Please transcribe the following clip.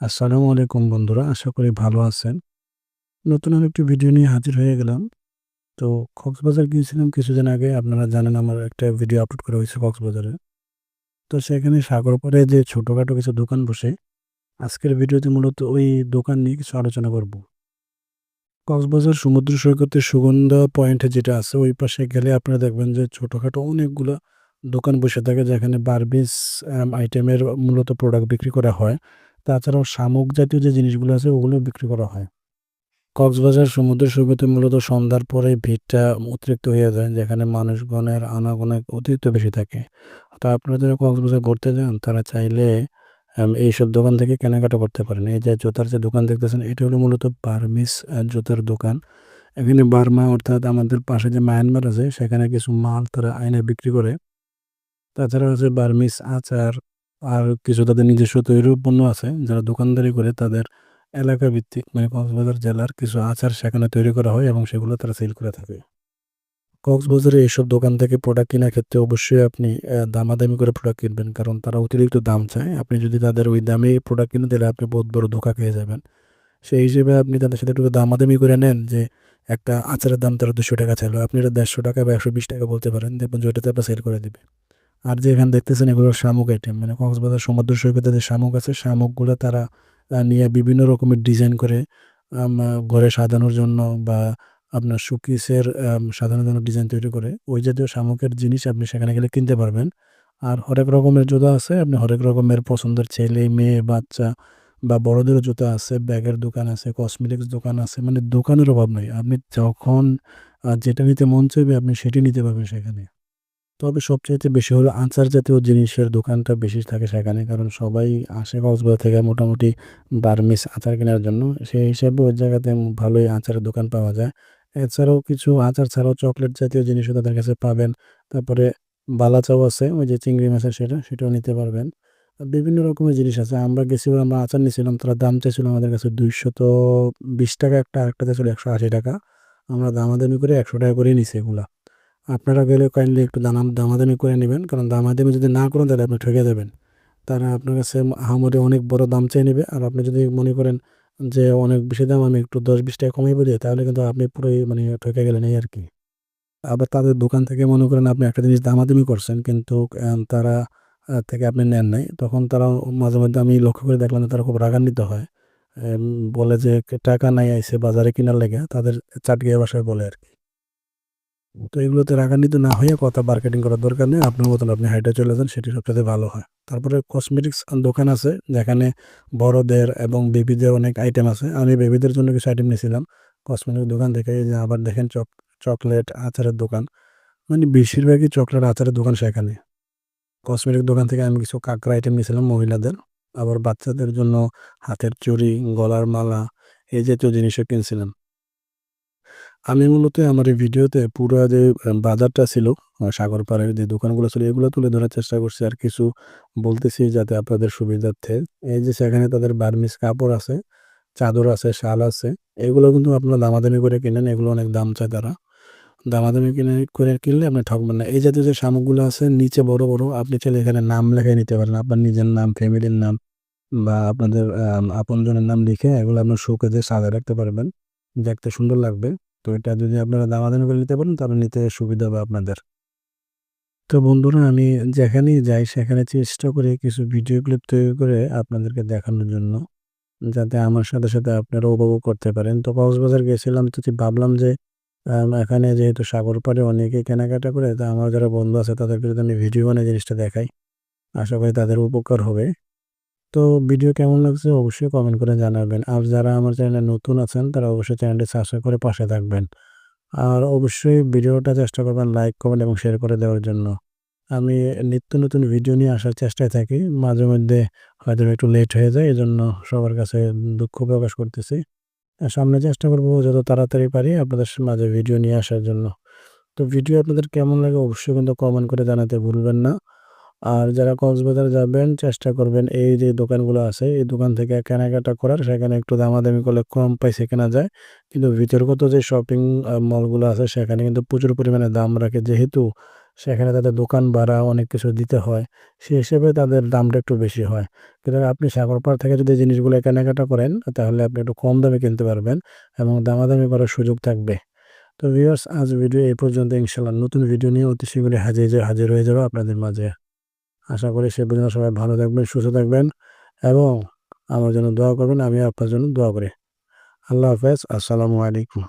আসসালামু আলাইকুম বন্ধুরা। আশা করি ভালো আছেন। নতুন আরেকটি ভিডিও নিয়ে হাজির হয়ে গেলাম। তো কক্সবাজার গিয়েছিলাম কিছুদিন আগে। আপনারা জানেন আমার একটা ভিডিও আপলোড করা হয়েছে কক্সবাজারে। তো সেখানে সাগর পাড়ে যে ছোটোখাটো কিছু দোকান বসে, আজকের ভিডিওতে মূলত ওই দোকান নিয়ে কিছু আলোচনা করব। কক্সবাজার সমুদ্র সৈকতের সুগন্ধা পয়েন্টে যেটা আছে ওই পাশে গেলে আপনারা দেখবেন যে ছোটোখাটো অনেকগুলো দোকান বসে থাকে যেখানে বার্বিস আইটেমের মূলত প্রোডাক্ট বিক্রি করা হয়। তাছাড়াও শামুক জাতীয় যে জিনিসগুলো আছে, ওগুলো বিক্রি করা হয়। কক্সবাজার সমুদ্র সৈকতে মূলত সন্ধ্যার পরে ভিড়টা অতিরিক্ত হয়ে যায়, যেখানে মানুষগণের আনাগোনা অতিরিক্ত বেশি থাকে। তো আপনারা যারা কক্সবাজার ঘুরতে যান, তারা চাইলে এইসব দোকান থেকে কেনাকাটা করতে পারেন। এই যে জুতার যে দোকান দেখতেছেন, এটা হলো মূলত বার্মিস জুতার দোকান। এখানে বার্মা অর্থাৎ আমাদের পাশে যে মায়ানমার আছে, সেখানে কিছু মাল তারা আইনা বিক্রি করে। তাছাড়া হচ্ছে বার্মিস আচার আর কিছু তাদের নিজস্ব তৈরি পণ্য আছে, যারা দোকানদারি করে তাদের এলাকা ভিত্তিক মানে কক্সবাজার জেলার কিছু আচার সেখানে তৈরি করা হয় এবং সেগুলো তারা সেল করে থাকে। কক্সবাজারে এইসব দোকান থেকে প্রোডাক্ট কেনার ক্ষেত্রে অবশ্যই আপনি দামাদামি করে প্রোডাক্ট কিনবেন। কারণ তারা অতিরিক্ত দাম চায়। আপনি যদি তাদের ওই দামেই প্রোডাক্ট কিনে দিলে আপনি বহুত বড় ধোকা খেয়ে যাবেন। সেই হিসেবে আপনি তাদের সাথে একটু দামাদামি করে নেন যে একটা আচারের দাম তারা ৳২০০ চাইলো। আপনি এটা ৳১৫০ বা ৳১২০ বলতে পারেন। দেখবেন যে ওইটাতে আপনার সেল করে দিবে। আর যে এখানে দেখতেছেন এগুলো শামুক আইটেম মানে কক্সবাজার সমুদ্র সৈকতে যে শামুক আছে শামুকগুলো তারা নিয়ে বিভিন্ন রকমের ডিজাইন করে ঘরে সাজানোর জন্য বা আপনার আম সাজানোর জন্য ডিজাইন তৈরি করে। ওই জাতীয় শামুকের জিনিস আপনি সেখানে গেলে কিনতে পারবেন। আর হরেক রকমের জুতা আছে। আপনি হরেক রকমের পছন্দের ছেলে, মেয়ে, বাচ্চা বা বড়দেরও জুতা আছে, ব্যাগের দোকান আছে, কসমেটিক্স দোকান আছে। মানে দোকানের অভাব নাই। আপনি যখন যেটা নিতে মন চাইবে আপনি সেটি নিতে পারবেন সেখানে। তবে সবচাইতে বেশি হলো আচার জাতীয় জিনিসের দোকানটা বেশি থাকে সেখানে। কারণ সবাই আসে কক্সবাজার থেকে মোটামুটি বার্মিস আচার কেনার জন্য। সেই হিসাবে ওই জায়গাতে ভালোই আচারের দোকান পাওয়া যায়। এছাড়াও কিছু আচার ছাড়াও চকলেট জাতীয় জিনিসও তাদের কাছে পাবেন। তারপরে বালাচাও আছে ওই যে চিংড়ি মাছের সেটা, সেটাও নিতে পারবেন। বিভিন্ন রকমের জিনিস আছে। আমরা গেছিলাম আমরা আচার নিয়েছিলাম তারা দাম চাইছিল আমাদের কাছে ৳২২০ একটা আরেকটা চাইছিল ৳১৮০ আমরা দামাদামি করে ৳১০০ করেই নিছি এগুলা। আপনারা গেলে কাইন্ডলি একটু দানাম দামাদামি করে নেবেন কারণ দামাদামি যদি না করেন, তাহলে আপনি ঠকে যাবেন। তারা আপনার কাছে আহামরি অনেক বড় দাম চেয়ে নেবে আর আপনি যদি মনে করেন যে অনেক বেশি দাম, আমি একটু ৳১০-৳২০ কমাইব দিয়ে, তাহলে কিন্তু আপনি পুরোই মানে ঠকে গেলেন এই আর কি আবার তাদের দোকান থেকে মনে করেন আপনি একটা জিনিস দামাদামি করছেন, কিন্তু তারা থেকে আপনি নেন নাই। তখন তারা মাঝে মধ্যে আমি লক্ষ্য করে দেখলাম তারা খুব রাগান্বিত হয়। বলে যে টাকা নাই আইসে বাজারে কেনার লেগে তাদের চাটগাঁইয়া ভাষায় বলে আরকি। তো এগুলোতে রাগান্বিত না হয়ে কথা মার্কেটিং করার দরকার নেই। আপনার মতন আপনি হাইটে চলে যান সেটি সবচাইতে ভালো হয়। তারপরে কসমেটিক্স দোকান আছে যেখানে বড়দের এবং বেবিদের অনেক আইটেম আছে। আমি বেবিদের জন্য কিছু আইটেম নিয়েছিলাম কসমেটিক দোকান থেকে যে আবার দেখেন চক চকলেট, আচারের দোকান। মানে বেশিরভাগই চকলেট, আচারের দোকান সেখানে। কসমেটিক দোকান থেকে আমি কিছু কাঁকড়া আইটেম নিয়েছিলাম মহিলাদের। আবার বাচ্চাদের জন্য হাতের চুড়ি, গলার মালা এই জাতীয় জিনিসও কিনছিলাম। আমি মূলত আমার এই ভিডিওতে পুরা যে বাজারটা ছিল সাগর পাড়ের যে দোকানগুলো ছিল এগুলো তুলে ধরার চেষ্টা করছি। আর কিছু বলতেছি যাতে আপনাদের সুবিধার্থে। এই যে সেখানে তাদের বার্মিস কাপড় আছে, চাদর আছে, শাল আছে। এগুলো কিন্তু আপনারা দামাদামি করে কিনেন। এগুলো অনেক দাম চায় তারা। দামাদামি কিনে করে কিনলে আপনি ঠকবেন না। এই জাতীয় যে শামুকগুলো আছে নিচে বড়, বড় আপনি চাইলে এখানে নাম লেখায় নিতে পারেন। আপনার নিজের নাম, ফ্যামিলির নাম বা আপনাদের আপনজনের নাম লিখে এগুলো আপনার শোকেসে সাজায় রাখতে পারবেন। দেখতে সুন্দর লাগবে। তো এটা যদি আপনারা দামাদামি করে নিতে পারেন তাহলে নিতে সুবিধা হবে আপনাদের। তো বন্ধুরা আমি যেখানেই যাই সেখানে চেষ্টা করে কিছু ভিডিও ক্লিপ তৈরি করে আপনাদেরকে দেখানোর জন্য। যাতে আমার সাথে, সাথে আপনারা উপভোগ করতে পারেন। তো কক্সবাজার গেছিলাম তো ভাবলাম যে এখানে যেহেতু সাগর পাড়ে অনেকেই কেনাকাটা করে তো আমার যারা বন্ধু আছে তাদেরকে যদি আমি ভিডিও বানিয়ে জিনিসটা দেখাই। আশা করি তাদের উপকার হবে। তো ভিডিও কেমন লাগছে অবশ্যই কমেন্ট করে জানাবেন। আর যারা আমার চ্যানেলে নতুন আছেন তারা অবশ্যই চ্যানেলটি সাবস্ক্রাইব করে পাশে থাকবেন। আর অবশ্যই ভিডিওটা চেষ্টা করবেন লাইক, কমেন্ট এবং শেয়ার করে দেওয়ার জন্য। আমি নিত্য নতুন ভিডিও নিয়ে আসার চেষ্টায় থাকি। মাঝে মধ্যে হয়তো একটু লেট হয়ে যায়। এজন্য সবার কাছে দুঃখ প্রকাশ করতেছি। সামনে চেষ্টা করব যত তাড়াতাড়ি পারি আপনাদের মাঝে ভিডিও নিয়ে আসার জন্য। তো ভিডিও আপনাদের কেমন লাগে অবশ্যই কিন্তু কমেন্ট করে জানাতে ভুলবেন না। আর যারা কক্সবাজার যাবেন, চেষ্টা করবেন এই যে দোকানগুলো আছে, এই দোকান থেকে কেনাকাটা করার। সেখানে একটু দামাদামি করলে কম প্রাইসে কেনা যায়। কিন্তু ভিতরগত যে শপিং মলগুলো আছে, সেখানে কিন্তু প্রচুর পরিমাণে দাম রাখে। যেহেতু সেখানে তাদের দোকান ভাড়া অনেক কিছু দিতে হয় সেই হিসেবে তাদের দামটা একটু বেশি হয়। কিন্তু আপনি সাগর পাড় থেকে যদি জিনিসগুলো কেনাকাটা করেন, তাহলে আপনি একটু কম দামে কিনতে পারবেন এবং দামাদামি করার সুযোগ থাকবে। তো ভিউয়ার্স আজ ভিডিও এই পর্যন্ত। ইনশাল্লাহ নতুন ভিডিও নিয়ে অতি শীঘ্রই হাজির হাজির হয়ে যাবে আপনাদের মাঝে। আশা করি সে পর্যন্ত সবাই ভালো থাকবেন, সুস্থ থাকবেন এবং আমার জন্য দোয়া করবেন আমি আপনার জন্য দোয়া করি। আল্লাহ হাফেজ, আসসালামু আলাইকুম।